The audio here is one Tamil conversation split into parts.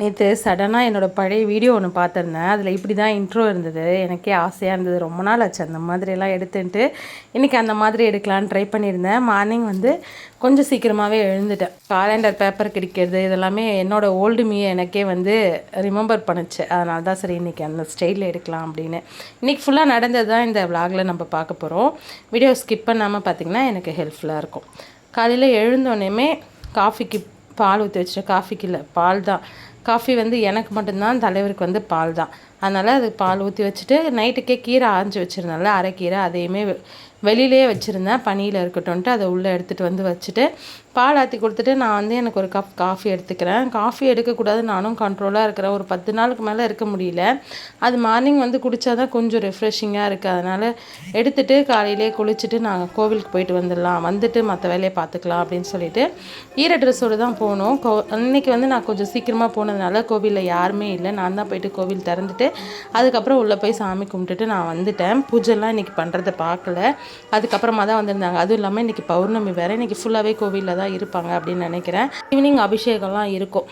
நேற்று சடனாக என்னோடய பழைய வீடியோ ஒன்று பார்த்துருந்தேன். அதில் இப்படி தான் இன்ட்ரோ இருந்தது. எனக்கே ஆசையாக இருந்தது. ரொம்ப நாள் ஆச்சு அந்த மாதிரியெல்லாம் எடுத்துன்ட்டு. இன்றைக்கி அந்த மாதிரி எடுக்கலான்னு ட்ரை பண்ணியிருந்தேன். மார்னிங் வந்து கொஞ்சம் சீக்கிரமாகவே எழுந்துட்டேன். காலண்டர் பேப்பர் கிடைக்கிறது இதெல்லாமே என்னோடய ஓல்டு மீ எனக்கே வந்து ரிமெம்பர் பண்ணுச்சு. அதனால தான் சரி இன்றைக்கி அந்த ஸ்டைலில் எடுக்கலாம் அப்படின்னு. இன்றைக்கி ஃபுல்லாக நடந்தது தான் இந்த vlogல நம்ம பார்க்க போகிறோம் வீடியோ ஸ்கிப் பண்ணாமல் பார்த்தீங்கன்னா எனக்கு ஹெல்ப்ஃபுல்லாக இருக்கும். காலையில் எழுந்தோடனேமே காஃபிக்கு பால் ஊற்றி வச்சுட்டு காஃபிக்கு இல்லை பால் தான். காஃபி வந்து எனக்கு மட்டும்தான் தலைவருக்கு வந்து பால் தான். அதனால் அது பால் ஊற்றி வச்சுட்டு நைட்டுக்கே கீரை ஆஞ்சு வச்சுருந்தேன்ல அரைக்கீரை அதையுமே வெ- வெளியிலே வச்சுருந்தேன். பனியில் இருக்கட்டும்ன்ட்டு அதை உள்ளே எடுத்துகிட்டு வந்து வச்சுட்டு பால் ஆற்றி கொடுத்துட்டு நான் வந்து எனக்கு ஒரு கப் காஃபி எடுத்துக்கிறேன். காஃபி எடுக்கக்கூடாது நானும் கண்ட்ரோலாக இருக்கிறேன். ஒரு பத்து நாளுக்கு மேலே இருக்க முடியல. அது மார்னிங் வந்து குடித்தா தான் கொஞ்சம் ரெஃப்ரெஷிங்காக இருக்குது அதனால் எடுத்துட்டு காலையிலே குளிச்சுட்டு நாங்கள் கோவிலுக்கு போயிட்டு வந்துடலாம். வந்துட்டு மற்ற வேலையை பார்த்துக்கலாம் அப்படின்னு சொல்லிட்டு ஈர ட்ரெஸ்ஸோடு தான் போகணும் கோ அன்னைக்கு வந்து நான் கொஞ்சம் சீக்கிரமாக போனதுனால கோவிலில் யாருமே இல்லை. நான் தான் போயிட்டு கோவில் திறந்துட்டு அதுக்கப்புறம் உள்ளே போய் சாமி கும்பிட்டுட்டு நான் வந்துட்டேன். பூஜைலாம் இன்றைக்கி பண்ணுறதை பார்க்கல. அதுக்கப்புறமா தான் வந்திருந்தாங்க. அதுவும் இல்லாமல் இன்றைக்கி பௌர்ணமி வேறு. இன்றைக்கி ஃபுல்லாகவே கோவிலில் தான் இருப்பாங்க அப்படின்னு நினைக்கிறேன். ஈவினிங் அபிஷேகம்லாம் இருக்கும்.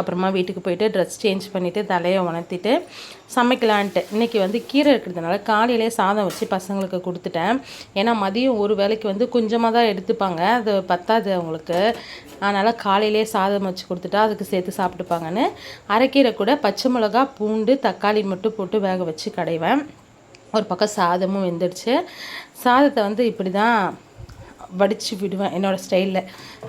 அப்புறமா வீட்டுக்கு போயிட்டு ட்ரெஸ் சேஞ்ச் பண்ணிவிட்டு தலையை உணர்த்திட்டு சமைக்கலான்ட்டு. இன்றைக்கி வந்து கீரை இருக்கிறதுனால காலையிலே சாதம் வச்சு பசங்களுக்கு கொடுத்துட்டேன். ஏன்னா மதியம் ஒரு வேளைக்கு வந்து கொஞ்சமாக தான் எடுத்துப்பாங்க. அது பத்தாது அவங்களுக்கு. அதனால் காலையிலே சாதம் வச்சு கொடுத்துட்டா அதுக்கு சேர்த்து சாப்பிட்டுப்பாங்கன்னு. அரைக்கீரை கூட பச்சை மிளகா பூண்டு தக்காளி மட்டும் போட்டு வேக வச்சு கடைவேன். ஒரு பக்கம் சாதமும் வெந்துடுச்சு. சாதத்தை வந்து இப்படி தான் வடித்து விடுவேன் என்னோடய ஸ்டைலில்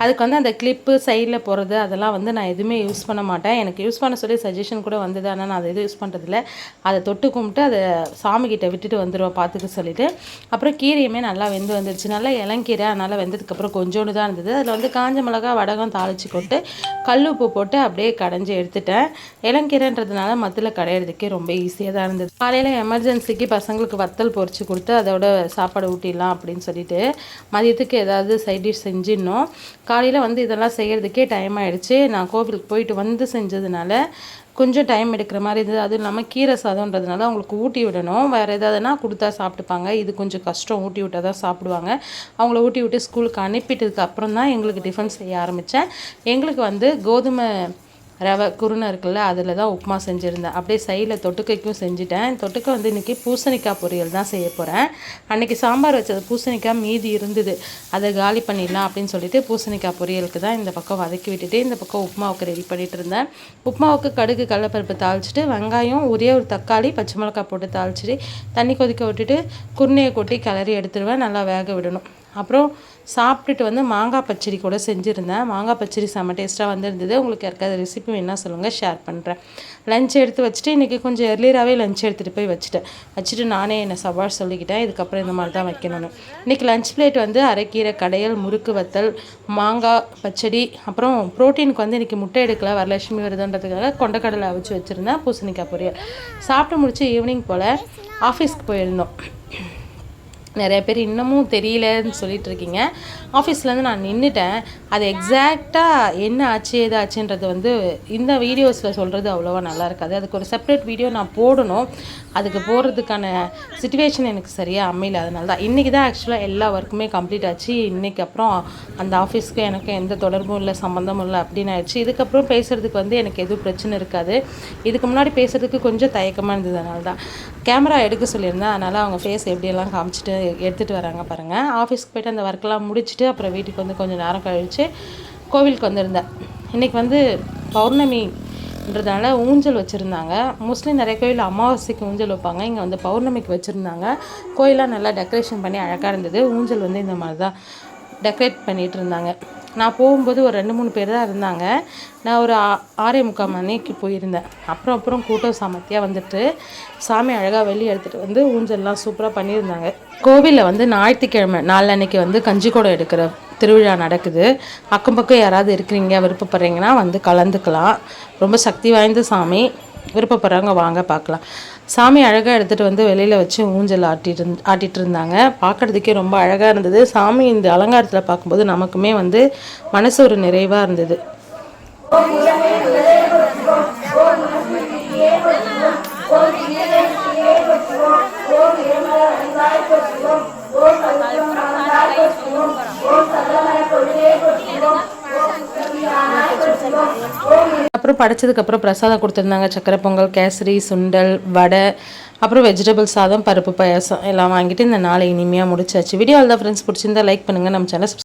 அதுக்கு வந்து அந்த கிளிப்பு சைடில் போகிறது அதெல்லாம் வந்து நான் எதுவுமே யூஸ் பண்ண மாட்டேன். எனக்கு யூஸ் பண்ண சொல்லி சஜஷன் கூட வந்தது ஆனால் நான் அதை எதுவும் யூஸ் பண்ணுறதில்ல அதை தொட்டு கும்பிட்டு அதை சாமிக்கிட்ட விட்டுட்டு வந்துடுவோம் பார்த்துக்க சொல்லிட்டு. அப்புறம் கீரையுமே நல்லா வெந்து வந்துடுச்சு நல்லா இளங்கீரை அதனால் வெந்ததுக்கப்புறம் கொஞ்சோண்டு தான் இருந்தது. அதில் வந்து காஞ்ச மிளகா வடகம் தாளித்து கொட்டு கல் உப்பு போட்டு அப்படியே கடைஞ்சி எடுத்துட்டேன். இளங்கீரைன்றதுனால மத்தில் கடையிறதுக்கே ரொம்ப ஈஸியாக தான் இருந்தது. காலையில் எமர்ஜென்சிக்கு பசங்களுக்கு வத்தல் பொறிச்சு கொடுத்து அதோட சாப்பாடு ஊட்டிடலாம் அப்படின்னு சொல்லிட்டு மதியத்துக்கு ஏதாவது சைட் டிஷ் செஞ்சிடணும். காலையில் வந்து இதெல்லாம் செய்கிறதுக்கே டைம் ஆகிடுச்சு நான் கோவிலுக்கு போயிட்டு வந்து செஞ்சதுனால கொஞ்சம் டைம் எடுக்கிற மாதிரி இருந்தது. அதுவும் இல்லாமல் கீரை சாதம்ன்றதுனால அவங்களுக்கு ஊட்டி விடணும். வேறு ஏதாவதுனா கொடுத்தா சாப்பிட்டுப்பாங்க. இது கொஞ்சம் கஷ்டம். ஊட்டி விட்டால் தான் சாப்பிடுவாங்க. அவங்கள ஊட்டி விட்டு ஸ்கூலுக்கு அனுப்பிட்டதுக்கு அப்புறம் தான் எங்களுக்கு டிஃபன் செய்ய ஆரம்பித்தேன் எங்களுக்கு வந்து கோதுமை ரவை குருணை இருக்குல்ல அதில் தான் உப்புமா செஞ்சுருந்தேன். அப்படியே சைடில் தொட்டுக்கைக்கும் செஞ்சுட்டேன். தொட்டுக்க வந்து இன்றைக்கி பூசணிக்காய் பொரியல் தான் செய்ய போகிறேன் அன்றைக்கி சாம்பார் வச்சது பூசணிக்காய் மீதி இருந்தது. அதை காலி பண்ணிடலாம் அப்படின்னு சொல்லிட்டு பூசணிக்காய் பொரியலுக்கு தான் இந்த பக்கம் வதக்கி விட்டுட்டு இந்த பக்கம் உப்புமாவுக்கு ரெடி பண்ணிட்டு இருந்தேன். உப்புமாவுக்கு கடுகு கடலப்பருப்பு தாளிச்சிட்டு வெங்காயம் ஒரே ஒரு தக்காளி பச்சை மிளகாய் போட்டு தாளிச்சிட்டு தண்ணி கொதிக்க விட்டுட்டு குருணையை கொட்டி கிளறி எடுத்துருவேன் நல்லா வேக விடணும். அப்புறம் சாப்பிட்டுட்டு வந்து மாங்காய் பச்சடி கூட செஞ்சுருந்தேன். மாங்காய் பச்சடி செம்ம டேஸ்ட்டாக வந்திருந்தது. உங்களுக்கு யாருக்காவது ரெசிபி வேணால் சொல்லுங்கள் ஷேர் பண்ணுறேன் லஞ்ச் எடுத்து வச்சுட்டு இன்றைக்கி கொஞ்சம் எர்லியராகவே லஞ்ச் எடுத்துகிட்டு போய் வச்சுட்டேன். வச்சுட்டு நானே என்னை சவால் சொல்லிக்கிட்டேன். இதுக்கப்புறம் இந்த மாதிரி தான் வைக்கணும்னு. இன்றைக்கி லஞ்ச் பிளேட் வந்து அரைக்கீரை கடையல் முறுக்கு வத்தல் மாங்காய் பச்சடி அப்புறம் ப்ரோட்டீனுக்கு வந்து இன்றைக்கி முட்டை எடுக்கல வரலட்சுமி வருதுன்றதுக்காக கொண்டக்கடலை அவிச்சு வச்சுருந்தேன் பூசணிக்காய் பொரியல். சாப்பிட்டு முடிச்சு ஈவினிங் போல் ஆஃபீஸ்க்கு போயிருந்தோம். நிறைய பேர் இன்னமும் தெரியலன்னு சொல்லிட்டு இருக்கீங்க ஆஃபீஸ்லேருந்து நான் நின்றுட்டேன் அது எக்ஸாக்டாக என்ன ஆச்சு ஏதாச்சுன்றது வந்து இந்த வீடியோஸில் சொல்கிறது அவ்வளோவா நல்லா இருக்காது. அதுக்கு ஒரு செப்பரேட் வீடியோ நான் போடணும். அதுக்கு போடுறதுக்கான சுச்சுவேஷன் எனக்கு சரியாக அமையல. அதனால தான் இன்றைக்கி தான் ஆக்சுவலாக எல்லா ஒர்க்குமே கம்ப்ளீட் ஆச்சு. இன்றைக்கி அப்புறம் அந்த ஆஃபீஸ்க்கு எனக்கு எந்த தொடர்பும் இல்லை சம்மந்தமும் இல்லை அப்படின்னு ஆயிடுச்சு. இதுக்கப்புறம் பேசுகிறதுக்கு வந்து எனக்கு எதுவும் பிரச்சனை இருக்காது. இதுக்கு முன்னாடி பேசுகிறதுக்கு கொஞ்சம் தயக்கமாக இருந்தது. அதனால தான். கேமரா எடுக்க சொல்லியிருந்தேன். அதனால் அவங்க ஃபேஸ் எப்படியெல்லாம் காமிச்சிட்டு எடுத்துகிட்டு வராங்க பாருங்கள் ஆஃபீஸ்க்கு போயிட்டு அந்த ஒர்க்கெலாம் முடிச்சுட்டு அப்புறம் வீட்டுக்கு வந்து கொஞ்சம் நேரம் கழித்து கோவிலுக்கு வந்திருந்தேன். இன்றைக்கி வந்து பௌர்ணமின்றதுனால ஊஞ்சல் வச்சுருந்தாங்க. மோஸ்ட்லி நிறைய கோயில் அமாவாசைக்கு ஊஞ்சல் வைப்பாங்க. இங்கே வந்து பௌர்ணமிக்கு வச்சுருந்தாங்க. கோயிலாம் நல்லா டெக்கரேஷன் பண்ணி அழகாக இருந்தது. ஊஞ்சல் வந்து இந்த மாதிரி தான் டெக்கரேட் பண்ணிகிட்டு இருந்தாங்க. நான் போகும்போது ஒரு ரெண்டு மூணு பேர் தான் இருந்தாங்க. நான் ஒரு ஆ- ஆறே முக்கால் மணிக்கு போயிருந்தேன். அப்புறம் அப்புறம் கூட்டம் சாமத்தியாக வந்துட்டு சாமி அழகாக வெளியே எடுத்துகிட்டு வந்து ஊஞ்சல்லாம் சூப்பராக பண்ணியிருந்தாங்க. கோவிலில் வந்து ஞாயிற்றுக்கிழமை நாளன்னைக்கு வந்து கஞ்சிக்கூடம் எடுக்கிற திருவிழா நடக்குது. அக்கம் பக்கம் யாராவது இருக்கிறீங்க விருப்பப்படுறீங்கன்னா வந்து கலந்துக்கலாம். ரொம்ப சக்தி வாய்ந்த சாமி. விருப்பப்படுறவங்க வாங்க பார்க்கலாம். சாமி அழகாக எடுத்துகிட்டு வந்து வெளியில் வச்சு ஊஞ்சல் ஆட்டிட்டு ஆட்டிகிட்டு ஆட்டிட்டு இருந்தாங்க. பார்க்குறதுக்கே ரொம்ப அழகாக இருந்தது. சாமி இந்த அலங்காரத்தில் பார்க்கும்போது நமக்குமே வந்து மனசு ஒரு நிறைவாக இருந்தது. அப்புறம் படைச்சதுக்கப்புறம் பிரசாதம் கொடுத்துருந்தாங்க. சக்கரை பொங்கல் கேசரி சுண்டல் வடை அப்புறம் வெஜிடபிள் சாதம் பருப்பு பாயாசம் எல்லாம் வாங்கிட்டு இந்த நாளை இனிமையாக முடிச்சாச்சு. வீடியோ தான் ஃப்ரெண்ட்ஸ் பிடிச்சிருந்தா லைக் பண்ணுங்கள் நம்ம சேனல்